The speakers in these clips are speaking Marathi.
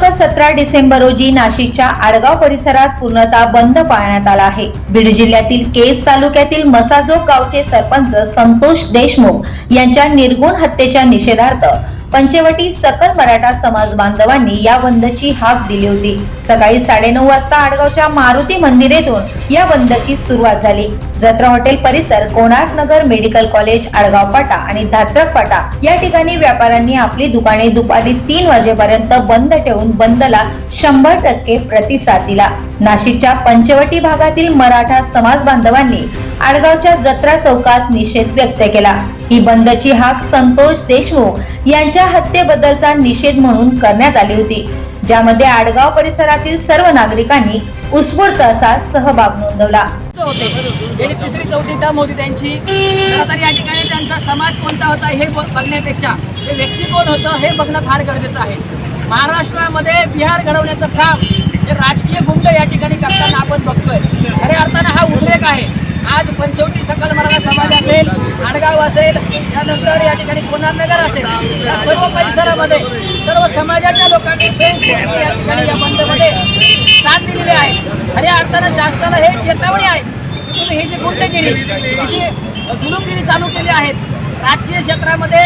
दिनांक सतरा डिसेंबर रोजी नाशिकच्या आडगाव परिसरात पूर्णतः बंद पाळण्यात आला आहे. बीड जिल्ह्यातील केज तालुक्यातील मसाजोग गावचे सरपंच संतोष देशमुख यांच्या निर्गुण हत्येच्या निषेधार्थ पंचवटी सकल मराठा समाज बांधवांनी या बंदची हाक दिली होती. सकाळी साडेनऊ वाजता आडगावच्या मारुती मंदिरेतून या बंदची सुरुवात झाली. जत्रा हॉटेल परिसर कोणार्क नगर मेडिकल कॉलेज आडगाव फाटा आणि धात्रक फाटा या ठिकाणी व्यापाऱ्यांनी आपली दुकाने दुपारी तीन वाजेपर्यंत बंद ठेवून बंदला शंभर टक्के प्रतिसाद दिला. नाशिकच्या पंचवटी भागातील मराठा समाज बांधवांनी आडगावच्या जत्रा चौकात निषेध व्यक्त केला. ही बंदची हाक संतोष देशमुख यांच्या हत्येबद्दलचा निषेध म्हणून करण्यात आली होती ज्यामध्ये आडगाव परिसरातील सर्व नागरिकांनी उत्स्फूर्त असा सहभाग नोंदवला. होते. गेली तिसरी चौथी टर्म होती त्यांची. तर या ठिकाणी त्यांचा समाज कोणता होता हे बघण्यापेक्षा ते व्यक्ती कोण होतं हे बघणं फार गरजेचं आहे. महाराष्ट्रामध्ये बिहार घडवण्याचं काम हे राजकीय गुंड या ठिकाणी करताना आपण बघतोय. खऱ्या अर्थानं हा उद्रेक आहे. पंचवटी सकल मराठा समाज असेल आडगाव असेल त्यानंतर या ठिकाणी कोणारनगर असेल. या सर्व परिसरामध्ये सर्व समाजाच्या लोकांनी स्वयंस्फूर्तीने या ठिकाणी या बंदमध्ये साथ दिलेली आहे. खऱ्या अर्थानं शासनाला हे चेतावणी आहे की तुम्ही ही जी गुंडगिरी ही जी जुलूमगिरी चालू केली आहेत राजकीय क्षेत्रामध्ये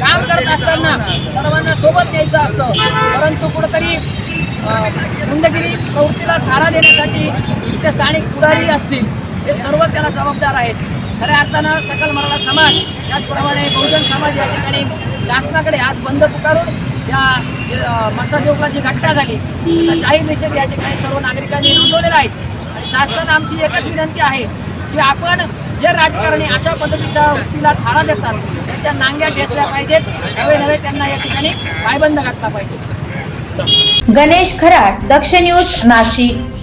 काम करत असताना सर्वांना सोबत घ्यायचं असतं. परंतु कुठंतरी गुंडगिरी प्रवृत्तीला थारा देण्यासाठी इथे स्थानिक पुढारी असतील हे सर्व त्याला जबाबदार आहेत. खऱ्या अर्थानं सकल मराठा समाज त्याचप्रमाणे बहुजन समाज या ठिकाणी शासनाकडे आज बंद पुकारून या मसाजोगला जी घटना झाली. त्याचा जाहीर निषेध या ठिकाणी सर्व नागरिकांनी नोंदवलेला आहे. आणि शासनानं आमची एकच विनंती आहे की आपण जे राजकारणी अशा पद्धतीच्या वृत्तीला थारा देतात त्यांच्या नांग्या ठेसल्या पाहिजेत. नवे नवे त्यांना या ठिकाणी पायबंद घातला पाहिजे. गणेश खराट दक्ष न्यूज नाशिक.